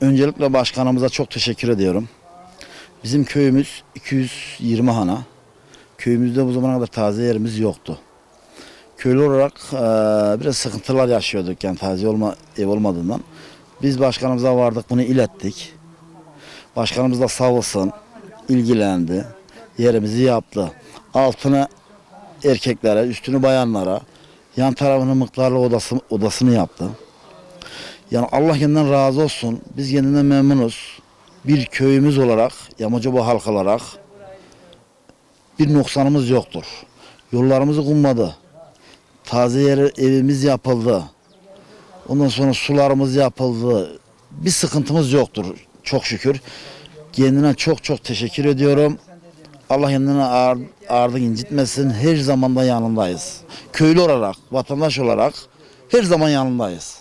Öncelikle başkanımıza çok teşekkür ediyorum. Bizim köyümüz 220 hana. Köyümüzde bu zamana kadar taze yerimiz yoktu. Köylü olarak eee, biraz sıkıntılar yaşıyorduk yani taze olma, ev olmadığından. Biz başkanımıza vardık bunu ilettik. Başkanımız da sağ olsun ilgilendi. Yerimizi yaptı. Altını erkeklere, üstünü bayanlara, yan tarafını mıklarlı odası, odasını yaptı. Yani Allah kendinden razı olsun. Biz kendinden memnunuz. Bir köyümüz olarak, Yamacıba halk olarak bir noksanımız yoktur. Yollarımızı kummadı. Taze yere evimiz yapıldı. Ondan sonra sularımız yapıldı. Bir sıkıntımız yoktur çok şükür. Kendine çok çok teşekkür ediyorum. Allah kendine ağır, incitmesin. Her zaman da yanındayız. Köylü olarak, vatandaş olarak her zaman yanındayız.